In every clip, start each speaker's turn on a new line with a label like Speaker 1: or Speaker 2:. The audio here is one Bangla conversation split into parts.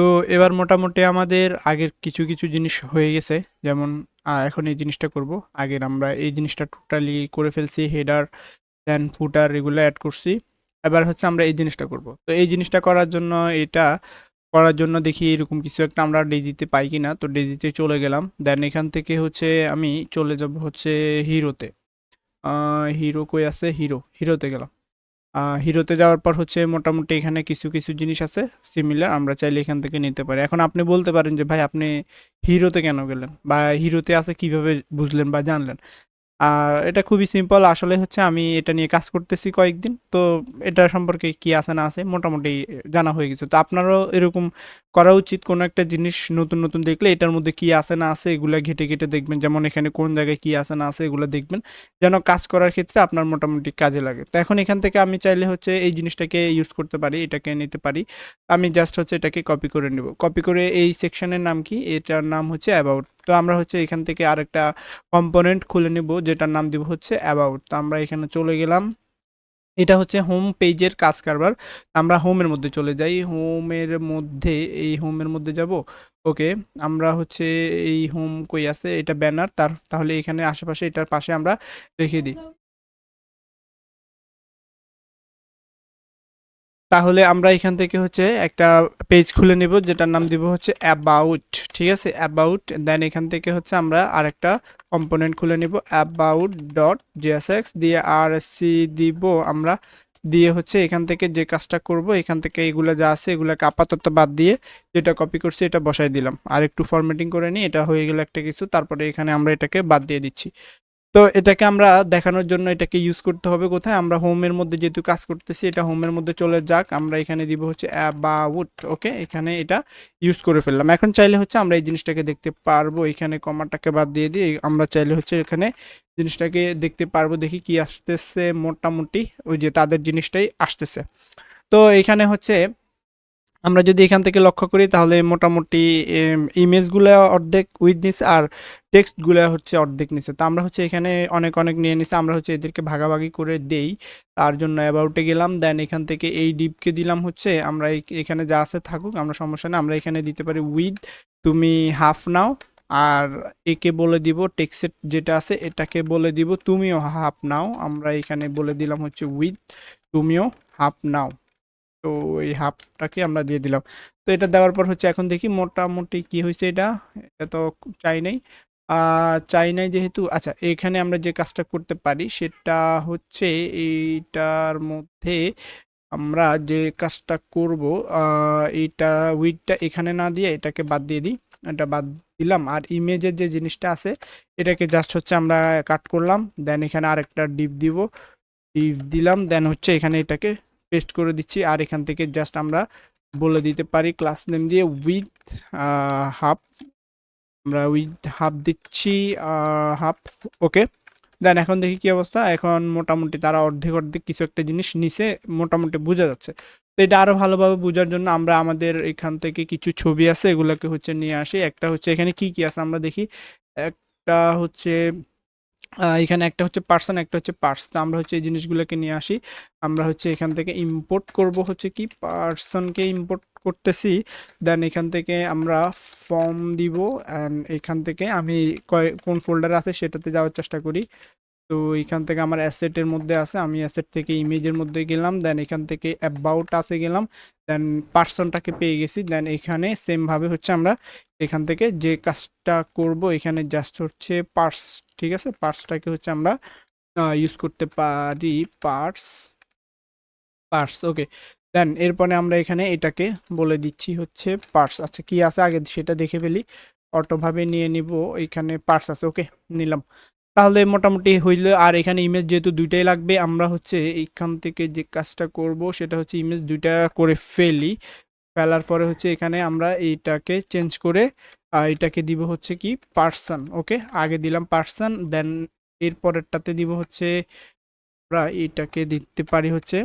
Speaker 1: তো এবার মোটামুটি আমাদের আগের কিছু কিছু জিনিস হয়ে গেছে। যেমন এখন এই জিনিসটা করব। আগের আমরা এই জিনিসটা টোটালি করে ফেলছি হেডার দেন ফুটার এগুলো অ্যাড করছি। এবার হচ্ছে আমরা এই জিনিসটা করব। তো এই জিনিসটা করার জন্য, এটা করার জন্য দেখি এরকম কিছু একটা আমরা ডেজিতে পাই কি না তো ডেজিতে চলে গেলাম। দেন এখান থেকে হচ্ছে আমি চলে যাব হচ্ছে হিরোতে হিরো কই আছে? হিরো হিরোতে গেলাম। হিরোতে যাওয়ার পর হচ্ছে মোটামুটি এখানে কিছু কিছু জিনিস আছে সিমিলার আমরা চাইলে এখান থেকে নিতে পারি। এখন আপনি বলতে পারেন যে, ভাই, আপনি হিরোতে কেন গেলেন? বা হিরোতে আছে কীভাবে বুঝলেন বা জানলেন? আর এটা খুবই সিম্পল আসলে হচ্ছে আমি এটা নিয়ে কাজ করতেছি কয়েকদিন, তো এটা সম্পর্কে কি আছে না আছে মোটামুটি জানা হয়ে গেছে। তো আপনারও এরকম করা উচিত কোনো একটা জিনিস নতুন নতুন দেখলে এটার মধ্যে কি আছে না আছে এগুলো ঘেটে ঘেটে দেখবেন, যেমন এখানে কোন জায়গায় কি আছে না আছে এগুলো দেখবেন, যেন কাজ করার ক্ষেত্রে আপনার মোটামুটি কাজে লাগে। তো এখন এখান থেকে আমি চাইলে হচ্ছে এই জিনিসটাকে ইউজ করতে পারি, এটাকে নিতে পারি। আমি জাস্ট হচ্ছে এটাকে কপি করে নেব। কপি করে এই সেকশনের নাম কি? এটার নাম হচ্ছে অ্যাবাউট তো আমরা হচ্ছে এখান থেকে আরেকটা কম্পোনেন্ট খুলে নেব, যেটার নাম দিব হচ্ছে অ্যাবাউট তো আমরা এখানে চলে গেলাম। এটা হচ্ছে হোম পেজের কাজ কারবার। আমরা হোমের মধ্যে চলে যাই। হোমের মধ্যে, এই হোমের মধ্যে যাব। ওকে, আমরা হচ্ছে এই হোম কই আছে? এটা ব্যানার তার, তাহলে এখানে আশেপাশে এটার পাশে আমরা রেখে দিই। তাহলে আমরা এখান থেকে হচ্ছে একটা পেজ খুলে নেব, যেটার নাম দিব হচ্ছে অ্যাবাউট ঠিক আছে? অ্যাবাউট দেন এখান থেকে হচ্ছে আমরা আরেকটা কম্পোনেন্ট খুলে নেব অ্যাবাউট ডট জিএসএক্স দিয়ে আর সি দিব আমরা, দিয়ে হচ্ছে এখান থেকে যে কাজটা করব, এখান থেকে এগুলো যা আছে এগুলোকে আপাতত বাদ দিয়ে যেটা কপি করছি এটা বসাই দিলাম। আর একটু ফরম্যাটিং করে নিই, এটা হয়ে গেল একটা কিছু, তারপরে এখানে আমরা এটাকে বাদ দিয়ে দিচ্ছি। তো এটাকে আমরা দেখানোর জন্য এটাকে ইউজ করতে হবে কোথায়? আমরা হোমের মধ্যে যেহেতু কাজ করতেছি, এটা হোমের মধ্যে চলে যাক। আমরা এখানে দিব হচ্ছে অ্যাবাউট ওকে এখানে এটা ইউজ করে ফেললাম। এখন চাইলে হচ্ছে আমরা এই জিনিসটাকে দেখতে পারব। এখানে কমাটাকে বাদ দিয়ে দিই। আমরা চাইলে হচ্ছে এখানে জিনিসটাকে দেখতে পারব। দেখি কি আসতেছে মোটামুটি। ওই যে তাদের জিনিসটাই আসতেছে। তো এখানে হচ্ছে আমরা যদি এখান থেকে লক্ষ্য করি, তাহলে মোটামুটি ইমেজগুলো অর্ধেক উইথ নিছে আর টেক্সটগুলো হচ্ছে অর্ধেক নিছে তো আমরা হচ্ছে এখানে অনেক অনেক নিয়ে নিছে, আমরা হচ্ছে এদেরকে ভাগাভাগি করে দেই। তার জন্য অ্যাবাউটে গেলাম দেন এখান থেকে এই ডিপকে দিলাম হচ্ছে, আমরা এখানে যা আছে থাকুক, আমরা সমস্যা না আমরা এখানে দিতে পারি উইথ তুমি হাফ নাও, আর একে বলে দিব টেক্সের যেটা আছে, এটাকে বলে দিব, তুমিও হাফ নাও, আমরা এখানে বলে দিলাম হচ্ছে উইথ তুমিও হাফ নাও। তো এই হাফটাকে আমরা দিয়ে দিলাম। তো এটা দেওয়ার পর হচ্ছে এখন দেখি মোটামুটি কি হয়েছে এটা এটা তো চাই নাই। চাই নাই যেহেতু আচ্ছা এখানে আমরা যে কাজটা করতে পারি সেটা হচ্ছে এইটার মধ্যে আমরা যে কাজটা করব এইটা উইথটা এখানে না দিয়ে এটাকে বাদ দিয়ে দিই। এটা বাদ দিলাম আর ইমেজের যে জিনিসটা আছে, এটাকে জাস্ট হচ্ছে আমরা কাট করলাম দেন এখানে আরেকটা ডিপ দিব। ডিপ দিলাম দেন হচ্ছে এখানে এটাকে পেস্ট করে দিচ্ছি আর এখান থেকে জাস্ট আমরা বলে দিতে পারি ক্লাস নেম দিয়ে উইথ হাফ আমরা উইথ হাফ দিচ্ছি হাফ ওকে দেন এখন দেখি কি অবস্থা। এখন মোটামুটি তারা অর্ধেক অর্ধেক কিছু একটা জিনিস নিচে মোটামুটি বোঝা যাচ্ছে। তো এটা আরও ভালোভাবে বোঝার জন্য আমরা আমাদের এখান থেকে কিছু ছবি আছে, এগুলোকে হচ্ছে নিয়ে আসি। একটা হচ্ছে এখানে কি কি আছে আমরা দেখি। একটা হচ্ছে এখানে একটা হচ্ছে পার্সন একটা হচ্ছে পার্স তো আমরা হচ্ছে এই জিনিসগুলোকে নিয়ে আসি। আমরা হচ্ছে এখান থেকে ইম্পোর্ট করব হচ্ছে কি? পার্সনকে ইম্পোর্ট করতেছি দেন এখান থেকে আমরা ফর্ম দিব অ্যান্ড এখান থেকে আমি কয়- কোন ফোল্ডার আছে সেটাতে যাওয়ার চেষ্টা করি। তো এখান থেকে আমার অ্যাসেটের মধ্যে আছে, আমি অ্যাসেট থেকে ইমেজের মধ্যে গেলাম দেন এখান থেকে অ্যাবাউট আছে গেলাম দেন পার্সনটাকে পেয়ে গেছি দেন এখানে সেমভাবে হচ্ছে আমরা এখান থেকে যে কাজটা করব, এখানে জাস্ট হচ্ছে পার্স ঠিক আছে? পার্সটাকে হচ্ছে আমরা ইউজ করতে পারি পার্স পার্স ওকে দেন এরপরে আমরা এখানে এটাকে বলে দিচ্ছি হচ্ছে পার্স আচ্ছা কি আছে? আগে সেটা দেখে ফেলি। অটোভাবে নিয়ে নিব, এখানে পার্স আছে ওকে নিলাম। তাহলে মোটামুটি হইল, আর এখানে ইমেজ যেহেতু দুইটাই লাগবে, আমরা হচ্ছে এইখান থেকে যে কাজটা করব, সেটা হচ্ছে ইমেজ দুইটা করে ফেলি। ফেলার পরে হচ্ছে এখানে আমরা এইটাকে চেঞ্জ করে এটাকে দিব হচ্ছে কি পার্সন ওকে আগে দিলাম পার্সন দেন এর পরেরটাতে দিব হচ্ছে আমরা এটাকে দিতে পারি হচ্ছে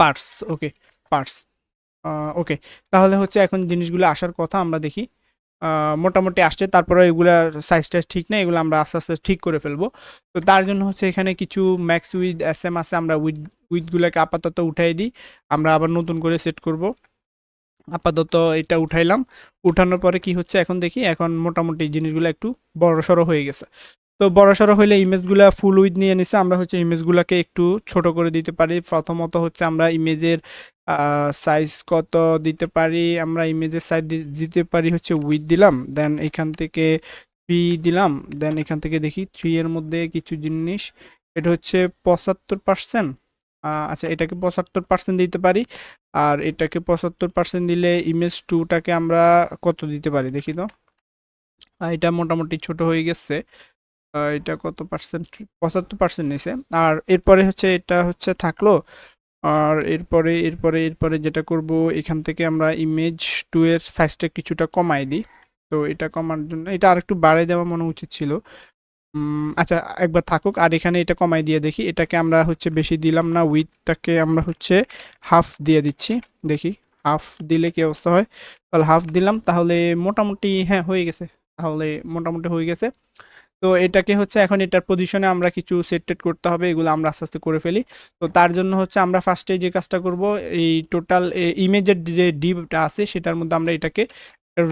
Speaker 1: পার্স ওকে পার্স ওকে তাহলে হচ্ছে এখন জিনিসগুলো আসার কথা আমরা দেখি মোটামুটি আসছে তারপরে এগুলা সাইজ টাইজ ঠিক না এগুলো আমরা আস্তে আস্তে ঠিক করে ফেলব। তো তার জন্য হচ্ছে এখানে কিছু ম্যাক্স উইথ এস এম আছে, আমরা উইথ উইথগুলোকে আপাতত উঠাই দিই, আমরা আবার নতুন করে সেট করব। আপাতত এটা উঠাইলাম। উঠানোর পরে কি হচ্ছে? এখন দেখি, এখন মোটামুটি জিনিসগুলো একটু বড়সড় হয়ে গেছে। তো বড়সড় হইলে ইমেজগুলো ফুল উইথ নিয়ে নিছে, আমরা হচ্ছে ইমেজগুলোকে একটু ছোট করে দিতে পারি। প্রথমত হচ্ছে আমরা ইমেজের সাইজ কত দিতে পারি, আমরা ইমেজের সাইজ দিতে পারি হচ্ছে উইথ দিলাম দেন এখান থেকে থ্রি দিলাম দেন এখান থেকে দেখি থ্রি এর মধ্যে কিছু জিনিস, এটা হচ্ছে পঁচাত্তর পার্সেন্ট আচ্ছা এটাকে পঁচাত্তর পার্সেন্ট দিতে পারি। আর এটাকে পঁচাত্তর পার্সেন্ট দিলে ইমেজ টুটাকে আমরা কত দিতে পারি? দেখি তো। এটা মোটামুটি ছোট হয়ে গেছে। এটা কত পার্সেন্ট পঁচাত্তর পার্সেন্ট নিছে। আর এরপরে হচ্ছে, এটা হচ্ছে থাকল। আর এরপরে এরপরে এরপরে যেটা করব, এখান থেকে আমরা ইমেজ টু এর সাইজটা কিছুটা কমাই দিই। তো এটা কমার জন্য, এটা আরেকটু বাড়িয়ে দেওয়া মনে উচিত ছিল। আচ্ছা একবার থাকুক। আর এখানে এটা কমাই দিয়ে দেখি। এটাকে আমরা হচ্ছে বেশি দিলাম না। উইথটাকে আমরা হচ্ছে হাফ দিয়ে দিচ্ছি। দেখি হাফ দিলে কি অবস্থা হয়? তাহলে হাফ দিলাম। তাহলে মোটামুটি হ্যাঁ হয়ে গেছে। তাহলে মোটামুটি হয়ে গেছে। তো এটাকে হচ্ছে এখন এটার পজিশনে আমরা কিছু সেট টেট করতে হবে। এগুলো আমরা আস্তে আস্তে করে ফেলি। তো তার জন্য হচ্ছে আমরা ফার্স্টে যে কাজটা করব, এই টোটাল ইমেজের যে ডিপটা আছে, সেটার মধ্যে আমরা এটাকে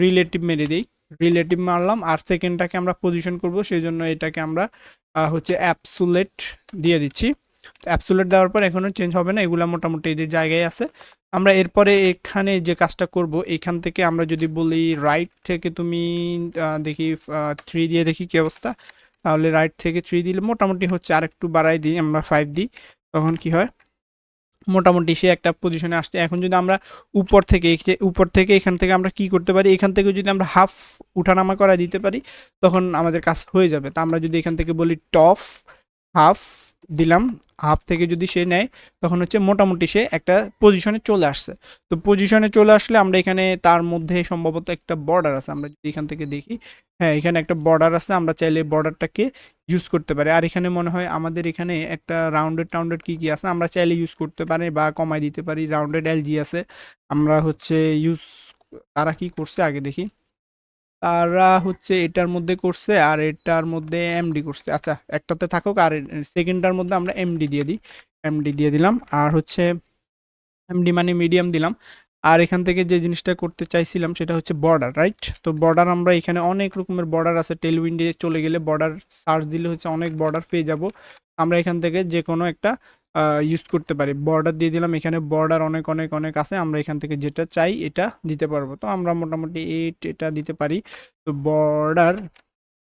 Speaker 1: রিলেটিভ মেরে দিই। রিলেটিভ মারলাম আর সেকেন্ডটাকে আমরা পজিশন করব সেই জন্য এটাকে আমরা হচ্ছে অ্যাপসুলেট দিয়ে দিচ্ছি। অ্যাপসুলেট দেওয়ার পর এখনও চেঞ্জ হবে না, এগুলো মোটামুটি এই যে জায়গায় আছে। আমরা এরপরে এখানে যে কাজটা করব, এখান থেকে আমরা যদি বলি রাইট থেকে তুমি দেখি থ্রি দিয়ে দেখি কি অবস্থা। তাহলে রাইট থেকে থ্রি দিলে মোটামুটি হচ্ছে আরেকটু বাড়াই দিই, আমরা ফাইভ দিই, তখন কি হয়? মোটামুটি সে একটা পজিশনে আসতে এখন যদি আমরা উপর থেকে উপর থেকে এখান থেকে আমরা কি করতে পারি? এখান থেকে যদি আমরা হাফ উঠানামা করা দিতে পারি, তখন আমাদের কাজ হয়ে যাবে। তা আমরা যদি এখান থেকে বলি টপ হাফ দিলাম হাফ থেকে যদি সে নেয়, তখন হচ্ছে মোটামুটি সে একটা পজিশনে চলে আসছে। তো পজিশনে চলে আসলে আমরা এখানে তার মধ্যে সম্ভবত একটা বর্ডার আছে। আমরা যদি এখান থেকে দেখি হ্যাঁ এখানে একটা বর্ডার আছে, আমরা চাইলে বর্ডারটাকে ইউজ করতে পারি। আর এখানে মনে হয় আমাদের এখানে একটা রাউন্ডেড টাউন্ডেড কি কি আছে, আমরা চাইলে ইউজ করতে পারি বা কমাই দিতে পারি। রাউন্ডেড এলজি আছে, আমরা হচ্ছে ইউজ তারা কি করছে আগে দেখি। তারা হচ্ছে এটার মধ্যে করছে আর এটার মধ্যে এমডি করছে। আচ্ছা একটাতে থাকুক আর সেকেন্ডটার মধ্যে আমরা এমডি দিয়ে দিই। এমডি দিয়ে দিলাম আর হচ্ছে এমডি মানে মিডিয়াম দিলাম। আর এখান থেকে যে জিনিসটা করতে চাইছিলাম সেটা হচ্ছে বর্ডার রাইট তো বর্ডার আমরা এখানে অনেক রকমের বর্ডার আছে। টেলউইন্ডে চলে গেলে বর্ডার সার্চ দিলে হচ্ছে অনেক বর্ডার পেয়ে যাব। আমরা এখান থেকে যে কোনো একটা ইউজ করতে পারি। বর্ডার দিয়ে দিলাম, এখানে বর্ডার অনেক অনেক অনেক আছে, আমরা এখান থেকে যেটা চাই এটা দিতে পারব। তো আমরা মোটামুটি এইট এটা দিতে পারি। তো বর্ডার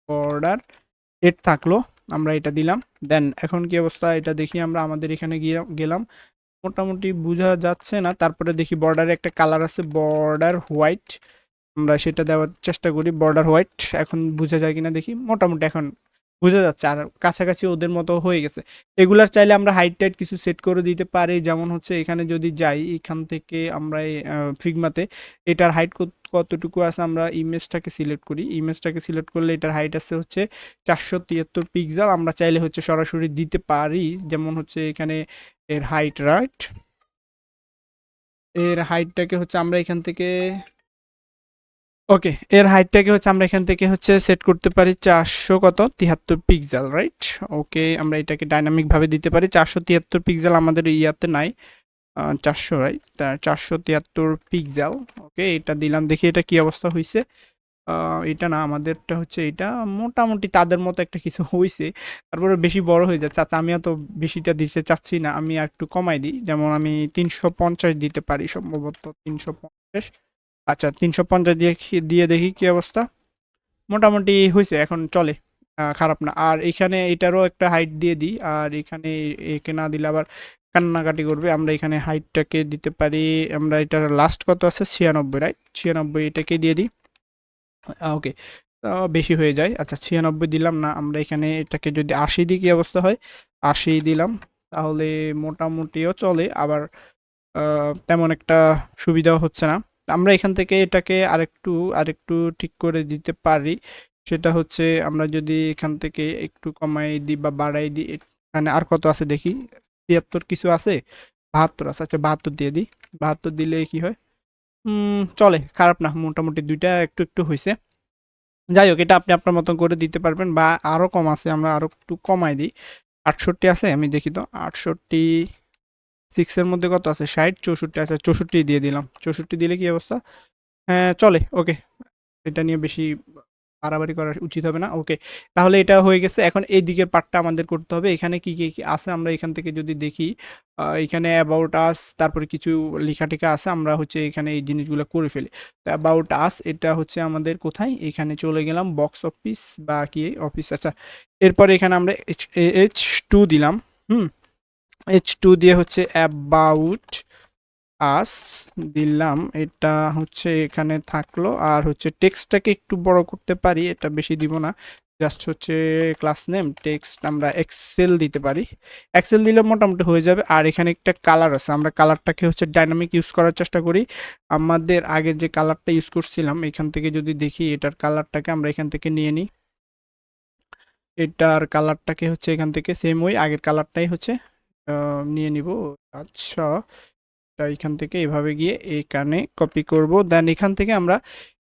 Speaker 1: বর্ডার এট থাকল, আমরা এটা দিলাম। দেন এখন কি অবস্থা? এটা দেখি আমরা আমাদের এখানে গিয়ে, গেলাম। মোটামুটি বোঝা যাচ্ছে না। তারপরে দেখি বর্ডারে একটা কালার আছে বর্ডার হোয়াইট আমরা সেটা দেওয়ার চেষ্টা করি বর্ডার হোয়াইট এখন বোঝা যায় কিনা দেখি। মোটামুটি এখন বোঝা যাচ্ছে। আর কাছাকাছি ওদের মতো হয়ে গেছে। এগুলার চাইলে আমরা হাইট টাইট কিছু সেট করে দিতে পারি। যেমন হচ্ছে এখানে যদি যাই, এখান থেকে আমরা ফিগমাতে এটার হাইট কতটুকু আছে আমরা ইমেজটাকে সিলেক্ট করি। ইমেজটাকে সিলেক্ট করলে এটার হাইট আছে হচ্ছে চারশো তিয়াত্তর পিক্সেল আমরা চাইলে হচ্ছে সরাসরি দিতে পারি। যেমন হচ্ছে এখানে এর হাইট রাইট এর হাইটটাকে হচ্ছে আমরা এখান থেকে ওকে, এর হাইটটাকে হচ্ছে আমরা এখান থেকে হচ্ছে সেট করতে পারি চারশো কত? তিয়াত্তর পিক্সেল রাইট ওকে, আমরা এটাকে ডাইনামিক ভাবে দিতে পারি। চারশো তিয়াত্তর পিক্সেল আমাদের ইয়াতে নাই। চারশো রাইট চারশো তিয়াত্তর পিক্সেল ওকে, এটা দিলাম। দেখি এটা কি অবস্থা হয়েছে এটা না, আমাদেরটা হচ্ছে এটা মোটামুটি তাদের মতো একটা কিছু হয়েছে তারপরে বেশি বড় হয়ে যাচ্ছে। আচ্ছা আমি এত বেশিটা দিতে চাচ্ছি না। আমি আর একটু কমাই দিই। যেমন আমি তিনশো পঞ্চাশ দিতে পারি সম্ভবত, তিনশো পঞ্চাশ। আচ্ছা তিনশো পঞ্চাশ দিয়ে দিয়ে দেখি কি অবস্থা। মোটামুটি হয়েছে এখন চলে খারাপ না। আর এখানে এটারও একটা হাইট দিয়ে দিই, আর এখানে একে না দিলে আবার কান্নাকাটি করবে। আমরা এখানে হাইটটাকে দিতে পারি, আমরা এটার লাস্ট কত আছে? ছিয়ানব্বই রাইট ছিয়ানব্বই এটাকে দিয়ে দিই। ওকে বেশি হয়ে যায়। আচ্ছা ছিয়ানব্বই দিলাম না, আমরা এখানে এটাকে যদি আশি দিই, কী অবস্থা হয়? আশি দিলাম, তাহলে মোটামুটিও চলে। আবার তেমন একটা সুবিধাও হচ্ছে না। আমরা এখান থেকে এটাকে আরেকটু আরেকটু ঠিক করে দিতে পারি। সেটা হচ্ছে আমরা যদি এখান থেকে একটু কমাই দিই বা বাড়াই দিই, এখানে আর কত আছে দেখি? তিয়াত্তর কিছু আছে? বাহাত্তর আছে। আচ্ছা বাহাত্তর দিয়ে দিই। বাহাত্তর দিলে কি হয়? চলে। খারাপ না, মোটামুটি দুইটা একটু একটু হয়েছে যাই হোক, এটা আপনি আপনার মতন করে দিতে পারবেন বা আরও কম আছে, আমরা আরও একটু কমাই দিই। আটষট্টি আছে, আমি দেখি তো। আটষট্টি সিক্সের মধ্যে কত আছে? ষাট, চৌষট্টি। আছে চৌষট্টি দিয়ে দিলাম। চৌষট্টি দিলে কি অবস্থা? হ্যাঁ চলে। ওকে। এটা নিয়ে বেশি বাড়াবাড়ি করা উচিত হবে না। ওকে। তাহলে এটা হয়ে গেছে। এখন এই দিকের পার্টটা আমাদের করতে হবে। এখানে কি কি আছে? আমরা এখান থেকে যদি দেখি এখানে অ্যাবাউট আস তারপরে কিছু লেখা টেখা আছে, আমরা হচ্ছে এখানে এই জিনিসগুলো করে ফেলি। তো অ্যাবাউট আস এটা হচ্ছে আমাদের কোথায়? এখানে চলে গেলাম বক্স অফিস বা কি অফিস আচ্ছা। এরপরে এখানে আমরা এইচ টু দিলাম। হুম? এইচ টু দিয়ে হচ্ছে অ্যাবাউট আস দিলাম। এটা হচ্ছে এখানে থাকল। আর হচ্ছে টেক্সটটাকে একটু বড় করতে পারি, এটা বেশি দিব না। জাস্ট হচ্ছে ক্লাস নেম টেক্সট আমরা এক্সেল দিতে পারি। এক্সেল দিলে মোটামুটি হয়ে যাবে। আর এখানে একটা কালার আছে। আমরা কালারটাকে হচ্ছে ডাইনামিক ইউজ করার চেষ্টা করি। আমাদের আগের যে কালারটা ইউজ করছিলাম, এখান থেকে যদি দেখি এটার কালারটাকে আমরা এখান থেকে নিয়ে নিই। এটার কালারটাকে হচ্ছে এখান থেকে সেম ওই আগের কালারটাই হচ্ছে নিয়ে নিব। আচ্ছা এটা এখান থেকে এভাবে গিয়ে এখানে কপি করব। দেন এখান থেকে আমরা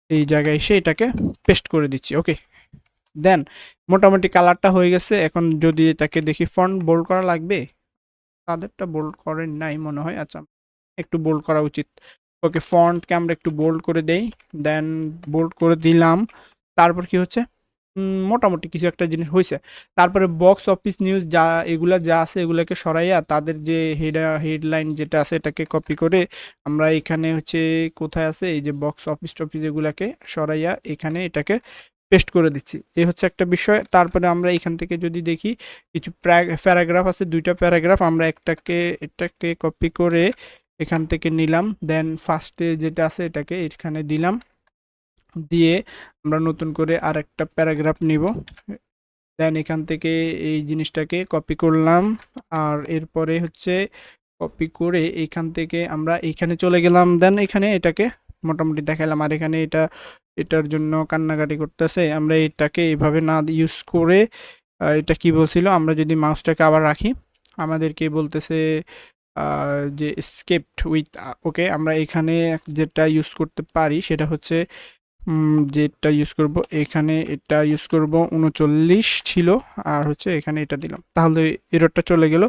Speaker 1: এই জায়গায় এসে এটাকে পেস্ট করে দিচ্ছি ওকে দেন মোটামুটি কালারটা হয়ে গেছে। এখন যদি এটাকে দেখি ফন্ট বোল্ড করা লাগবে? তাদেরটা বোল্ড করেন নাই মনে হয়। আচ্ছা একটু বোল্ড করা উচিত। ওকে ফন্টকে আমরা একটু বোল্ড করে দেই। দেন বোল্ড করে দিলাম। তারপর কি হচ্ছে? মোটামুটি কিছু একটা জিনিস হয়েছে তারপরে বক্স অফিস নিউজ যা, এগুলা যা আছে এগুলাকে সরাইয়া তাদের যে হেড হেডলাইন যেটা আছে এটাকে কপি করে আমরা এখানে হচ্ছে কোথায় আছে, এই যে বক্স অফিস টফিস এগুলাকে সরাইয়া এখানে এটাকে পেস্ট করে দিচ্ছি। এই হচ্ছে একটা বিষয়। তারপরে আমরা এখান থেকে যদি দেখি, কিছু প্যারাগ্রাফ আছে, দুইটা প্যারাগ্রাফ আমরা একটাকে, এটাকে কপি করে এখান থেকে নিলাম। দেন ফার্স্টে যেটা আছে এটাকে এখানে দিলাম। দিয়ে আমরা নতুন করে আর একটা প্যারাগ্রাফ নিব। দেন এখান থেকে এই জিনিসটাকে কপি করলাম। আর এরপরে হচ্ছে কপি করে এখান থেকে আমরা এইখানে চলে গেলাম। দেন এখানে এটাকে মোটামুটি দেখালাম আর এখানে এটা, এটার জন্য কান্নাকাটি করতেছে। আমরা এটাকে এভাবে না ইউজ করে এটা কি বলছিল? আমরা যদি মাউসটাকে আবার রাখি, আমাদেরকে বলতেছে যে স্কেপ্ট উইথ ওকে আমরা এখানে যেটা ইউজ করতে পারি সেটা হচ্ছে যেটা ইউজ করব, এখানে এটা ইউজ করব উনচল্লিশ ছিল, আর হচ্ছে এখানে এটা দিলাম। তাহলে এররটা চলে গেল।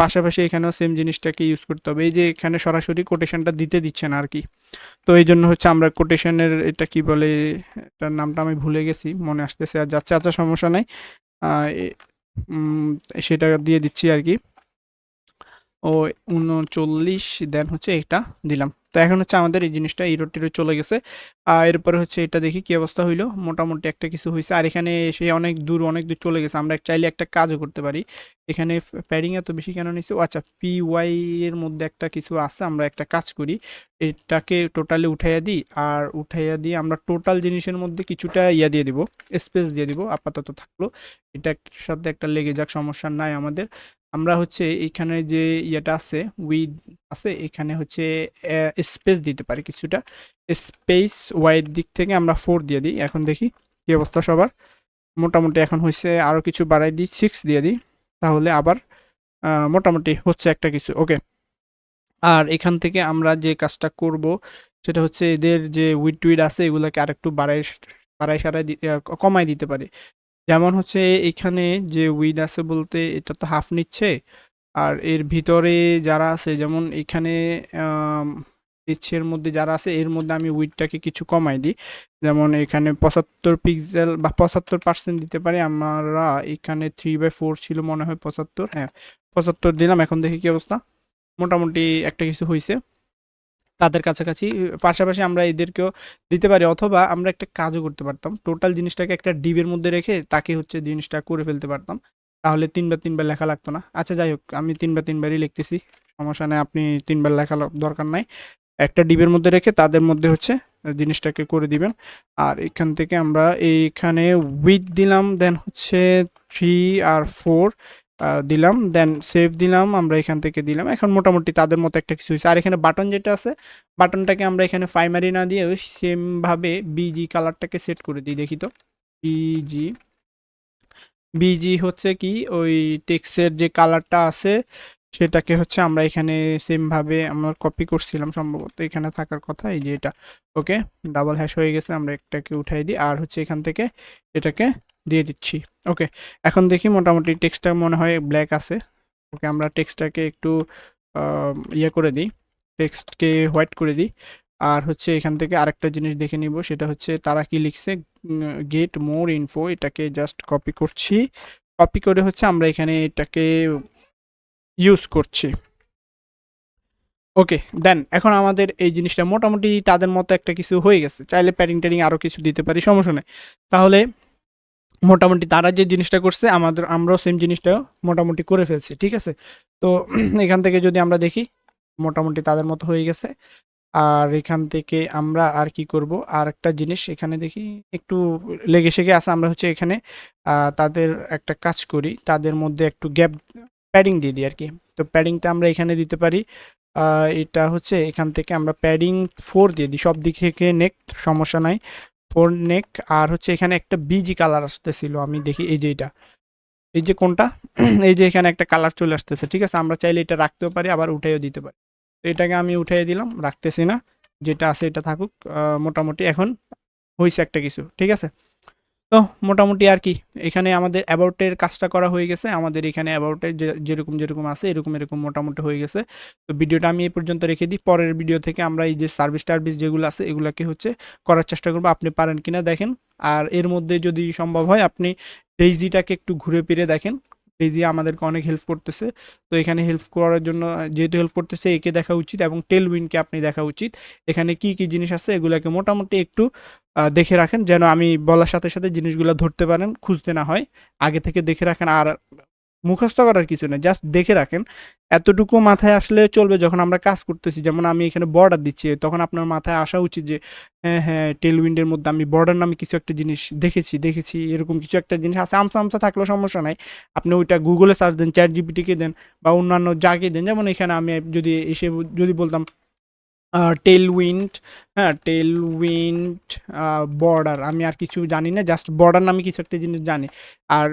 Speaker 1: পাশাপাশি এখানেও সেম জিনিসটাকে ইউজ করতে হবে। এই যে এখানে সরাসরি কোটেশনটা দিতে দিচ্ছে না আর কি তো এই জন্য হচ্ছে আমরা কোটেশনের এটা কি বলে, এটার নামটা আমি ভুলে গেছি, মনে আসতেছে। আর যাচ্ছে আচ্ছা সমস্যা নাই। সেটা দিয়ে দিচ্ছি আর কি ও, উনচল্লিশ দেন হচ্ছে এটা দিলাম। তো এখন হচ্ছে আমাদের এই জিনিসটা ইরো টিরো চলে গেছে। আর এরপরে হচ্ছে এটা দেখি কি অবস্থা হইল। মোটামুটি একটা কিছু হয়েছে আর এখানে সে অনেক দূর অনেক দূর চলে গেছে। আমরা চাইলে একটা কাজও করতে পারি। এখানে প্যাডিং এত বেশি কেন নিচ্ছে ও আচ্ছা পি ওয়াই এর মধ্যে একটা কিছু আছে। আমরা একটা কাজ করি। এটাকে টোটালি উঠাইয়া দিই। আর উঠাইয়া দিয়ে আমরা টোটাল জিনিসের মধ্যে কিছুটা ইয়া দিয়ে দিব। স্পেস দিয়ে দিব। আপাতত থাকল। এটা সাথে একটা লেগে যাক, সমস্যা নাই আমাদের। আমরা হচ্ছে এখানে যে ইয়েটা আছে উইথ আছে, এখানে হচ্ছে স্পেস দিতে পারি কিছুটা। স্পেস ওয়াইড দিক থেকে আমরা ফোর দিয়ে দিই। এখন দেখি কি অবস্থা সবার। মোটামুটি এখন হয়েছে আরও কিছু বাড়াই দিই সিক্স দিয়ে দিই। তাহলে আবার মোটামুটি হচ্ছে একটা কিছু। ওকে আর এখান থেকে আমরা যে কাজটা করব, সেটা হচ্ছে এদের যে উইড টুইড আছে, এগুলোকে আরেকটু বাড়াই বাড়াই সারাই কমাই দিতে পারি। যেমন হচ্ছে এখানে যে উইড আছে বলতে এটা তো হাফ নিচ্ছে। আর এর ভিতরে যারা আছে, যেমন এখানে ইচ্ছের মধ্যে যারা আছে, এর মধ্যে আমি উইডটাকে কিছু কমাই দিই। যেমন এখানে পঁচাত্তর পিক্সেল বা পঁচাত্তর পার্সেন্ট দিতে পারি। আমরা এখানে থ্রি বাই ফোর ছিল মনে হয় পঁচাত্তর হ্যাঁ পঁচাত্তর দিলাম। এখন দেখি কি অবস্থা? মোটামুটি একটা কিছু হয়েছে তাদের কাছাকাছি, পাশাপাশি আমরা এদেরকেও দিতে পারি অথবা আমরা একটা কাজও করতে পারতাম। টোটাল জিনিসটাকে একটা ডিবের মধ্যে রেখে তাকে হচ্ছে জিনিসটা করে ফেলতে পারতাম। তাহলে তিনবার তিনবার লেখা লাগতো না। আচ্ছা যাই হোক, আমি তিনবার তিনবারই লিখতেছি। সমস্যা নেই, আপনি তিনবার লেখা দরকার নাই। একটা ডিবের মধ্যে রেখে তাদের মধ্যে হচ্ছে জিনিসটাকে করে দিবেন। আর এখান থেকে আমরা এইখানে উইথ দিলাম দেন হচ্ছে থ্রি আর ফোর দিলাম দেন সেভ দিলাম, আমরা এখান থেকে দিলাম। এখন মোটামুটি তাদের মতো একটা কিছু হয়েছে। আর এখানে বাটন যেটা আছে বাটনটাকে আমরা এখানে প্রাইমারি না দিয়ে সেমভাবে বিজি কালারটাকে সেট করে দিই, দেখি তো। বিজি বিজি হচ্ছে কি? ওই টেক্সের যে কালারটা আছে, সেটাকে হচ্ছে আমরা এখানে সেমভাবে আমরা কপি করছিলাম সম্ভবত। এখানে থাকার কথা, এই যে এটা। ওকে ডাবল হ্যাশ হয়ে গেছে, আমরা একটাকে উঠাই দিই। আর হচ্ছে এখান থেকে এটাকে দিয়ে দিচ্ছি। ওকে এখন দেখি মোটামুটি টেক্সটটা মনে হয় ব্ল্যাক আছে। ওকে আমরা টেক্সটটাকে একটু ইয়ে করে দিই। টেক্সটকে হোয়াইট করে দিই। আর হচ্ছে এখান থেকে আরেকটা জিনিস দেখে নিব, সেটা হচ্ছে তারা কি লিখছে? গেট মোর ইনফো এটাকে জাস্ট কপি করছি। কপি করে হচ্ছে আমরা এখানে এটাকে ইউজ করছি। ওকে দেন এখন আমাদের এই জিনিসটা মোটামুটি তাদের মতো একটা কিছু হয়ে গেছে। চাইলে প্যাডিং ট্যাডিং আরও কিছু দিতে পারি, সমস্যা নেই। তাহলে মোটামুটি তারা যে জিনিসটা করছে, আমাদের, আমরাও সেম জিনিসটা মোটামুটি করে ফেলছি, ঠিক আছে? তো এখান থেকে যদি আমরা দেখি, মোটামুটি তাদের মতো হয়ে গেছে। আর এখান থেকে আমরা আর কি করব? আর একটা জিনিস, এখানে দেখি, একটু লেগে সেগে আছে, আমরা হচ্ছে এখানে তাদের একটা কাজ করি, তাদের মধ্যে একটু গ্যাপ প্যাডিং দিয়ে দিই আর কি। তো প্যাডিংটা আমরা এখানে দিতে পারি এটা হচ্ছে এখান থেকে আমরা প্যাডিং ফোর দিয়ে দিই সব দিক থেকে নেক, সমস্যা নাই। ফোর নেক আর হচ্ছে এখানে একটা বিজি কালার আসতেছিল, আমি দেখি এই যে এটা। এই যে কোনটা? এই যে এখানে একটা কালার চলে আসতেছে, ঠিক আছে? আমরা চাইলে এটা রাখতেও পারি, আবার উঠাইও দিতে পারি। তো এটাকে আমি উঠাই দিলাম, রাখতেছি না। যেটা আছে এটা থাকুক মোটামুটি এখন হয়েছে একটা কিছু, ঠিক আছে? তো মোটামুটি আর কি, এখানে আমাদের অ্যাবাউটের কাজটা করা হয়ে গেছে। আমাদের এখানে অ্যাবাউটে যেরকম যেরকম আছে, এরকম এরকম মোটামুটি হয়ে গেছে। তো ভিডিওটা আমি এই পর্যন্ত রেখে দিই। পরের ভিডিও থেকে আমরা এই যে সার্ভিস টার্ভিস যেগুলো আছে, এগুলোকে হচ্ছে করার চেষ্টা করব। আপনি পারেন কিনা দেখেন। আর এর মধ্যে যদি সম্ভব হয়, আপনি ডেইজিটাকে একটু ঘুরে ফিরে দেখেন। ডেইজি আমাদেরকে অনেক হেল্প করতেছে। তো এখানে হেল্প করার জন্য, যেহেতু হেল্প করতেছে, একে দেখা উচিত এবং টেল উইনকে আপনি দেখা উচিত। এখানে কি কি জিনিস আছে, এগুলোকে মোটামুটি একটু দেখে রাখেন। যেন আমি বলার সাথে সাথে জিনিসগুলো ধরতে পারেন, খুঁজতে না হয়। আগে থেকে দেখে রাখেন। আর মুখস্থ করার কিছু নেই জাস্ট দেখে রাখেন। এতটুকু মাথায় আসলে চলবে যখন আমরা কাজ করতেছি, যেমন আমি এখানে বর্ডার দিচ্ছি, তখন আপনার মাথায় আসা উচিত যে হ্যাঁ হ্যাঁ টেল উইন্ডের মধ্যে আমি বর্ডার নামে কিছু একটা জিনিস দেখেছি দেখেছি, এরকম কিছু একটা জিনিস আছে, আমসা আমসা থাকলেও সমস্যা নাই। আপনি ওইটা গুগলে সার্চ দেন চ্যাট জিপিটিকে দেন বা অন্যান্য যাকে দেন, যেমন এখানে আমি যদি এসে যদি বলতাম টেল উইন্ড হ্যাঁ টেল উইন্ড বর্ডার আমি আর কিছু জানি না জাস্ট বর্ডার নামে কিছু একটা জিনিস জানি। আর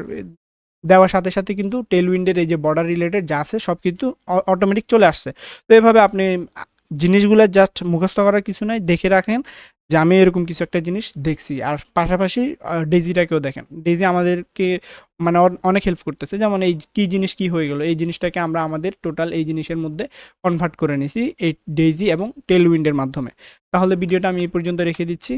Speaker 1: দেওয়ার সাথে সাথে কিন্তু টেল উইন্ডের এই যে বর্ডার রিলেটেড যা আছে সব কিন্তু অটোমেটিক চলে আসছে। তো এভাবে আপনি জিনিসগুলো জাস্ট মুখস্থ করার কিছু নাই, দেখে রাখেন যে আমি এরকম কিছু একটা জিনিস দেখছি। আর পাশাপাশি ডেজিটাকেও দেখেন। ডেজি আমাদেরকে মানে অনেক হেল্প করতেছে। যেমন এই কী জিনিস কি হয়ে গেল, এই জিনিসটাকে আমরা আমাদের টোটাল এই জিনিসের মধ্যে কনভার্ট করে নিছি এই ডেজি এবং টেল উইন্ডের মাধ্যমে। তাহলে ভিডিওটা আমি এই পর্যন্ত রেখে দিচ্ছি।